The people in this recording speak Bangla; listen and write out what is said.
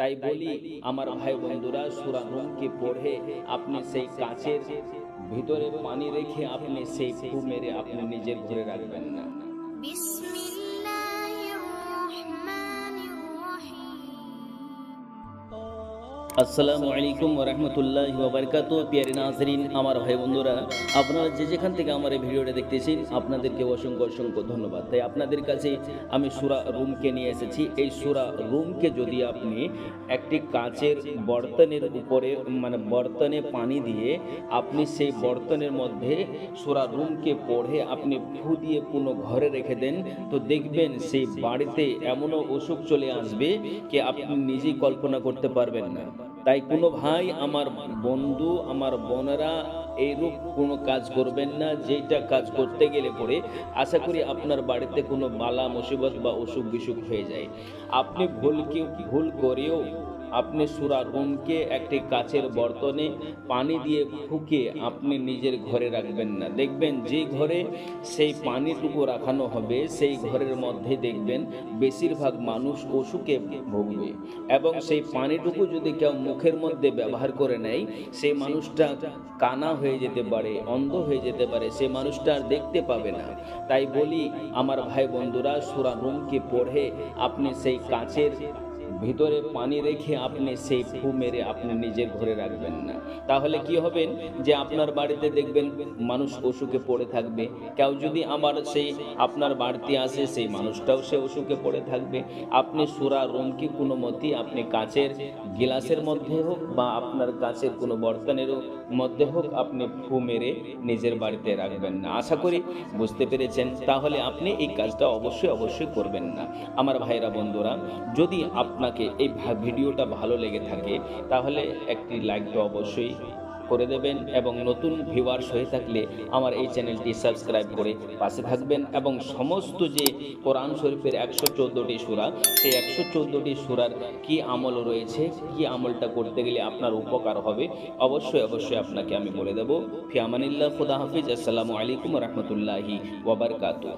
তাই বলি আমার ভাই বন্ধুরা সুরা নুমকে পড়ে আপনি সেই কাচের ভিতরে পানি রেখে আপনি সেই ফু মেরে আপনি নিজের ঘরে রাখবেন না। আসসালামু আলাইকুম রহমতুল্লাহ ওবরকাত পিয়ারি নাজরিন, আমার ভাই বন্ধুরা, আপনারা যে যেখান থেকে আমার এই ভিডিওটা দেখতেছেন, আপনাদেরকে অসংখ্য অসংখ্য ধন্যবাদ। তাই আপনাদের কাছে আমি সুরা রুমকে নিয়ে এসেছি। এই সুরা রুমকে যদি আপনি একটি কাচের বর্তনের উপরে মানে বর্তনে পানি দিয়ে আপনি সেই বর্তনের মধ্যে সুরা রুমকে পড়ে আপনি ফু দিয়ে পুরো ঘরে রেখে দেন, তো দেখবেন সেই বাড়িতে এমনও অসুখ চলে আসবে কি আপনি নিজেই কল্পনা করতে পারবেন না। তাই কোনো ভাই, আমার বন্ধু, আমার বোনেরা এইরূপ কোনো কাজ করবেন না যেটা কাজ করতে গেলে পরে আশা করি আপনার বাড়িতে কোনো মালা মুসিবত বা অসুখ বিসুখ হয়ে যায়। আপনি ভুল ভুলকে ভুল করেও আপনি সুরা রুমকে একটি কাচের বর্তনে পানি দিয়ে ফুকে আপনি নিজের ঘরে রাখবেন না। দেখবেন যে ঘরে সেই পানিটুকু রাখানো হবে, সেই ঘরের মধ্যে দেখবেন বেশিরভাগ মানুষ অসুখে ভুগবে এবং সেই পানিটুকু যদি কেউ মুখের মধ্যে ব্যবহার করে নেয়, সেই মানুষটা কানা হয়ে যেতে পারে, অন্ধ হয়ে যেতে পারে, সে মানুষটা আর দেখতে পাবে না। তাই বলি, আমার ভাই বন্ধুরা, সুরা রুমকে পড়ে আপনি সেই কাচের ভিতরে পানি রেখে আপনি সেই ফু মেরে আপনি নিজের ঘরে রাখবেন না। তাহলে কি হবে যে আপনার বাড়িতে দেখবেন মানুষ অসুখে পড়ে থাকবে। কেউ যদি আমার সেই আপনার বাড়িতে আসে, সেই মানুষটাও সে অসুখে পড়ে থাকবে। আপনি সুরা রুমকে কোনো মতেই আপনি কাঁচের গিলাসের মধ্যে হোক বা আপনার কাছের কোনো বর্তনেরও মধ্যে হোক, আপনি ফু মেরে নিজের বাড়িতে রাখবেন না। আশা করি বুঝতে পেরেছেন। তাহলে আপনি এই কাজটা অবশ্যই অবশ্যই করবেন না। আমার ভাইরা, বন্ধুরা, যদি আপনাকে এই ভিডিওটা ভালো লেগে থাকে, তাহলে একটি লাইক তো অবশ্যই করে দেবেন এবং নতুন ভিউয়ার্স হয়ে থাকলে আমার এই চ্যানেলটি সাবস্ক্রাইব করে পাশে থাকবেন এবং সমস্ত যে কোরআন শরীফের একশো চোদ্দোটি সুরা, সেই একশো চোদ্দোটি সুরার কি আমল রয়েছে, কি আমলটা করতে গেলে আপনার উপকার হবে, অবশ্যই অবশ্যই আপনাকে আমি বলে দেবো। ফিয়ামানিল্লাহ খুদা হাফিজ, আসসালামু আলাইকুম রহমতুল্লাহি ওবরকাতু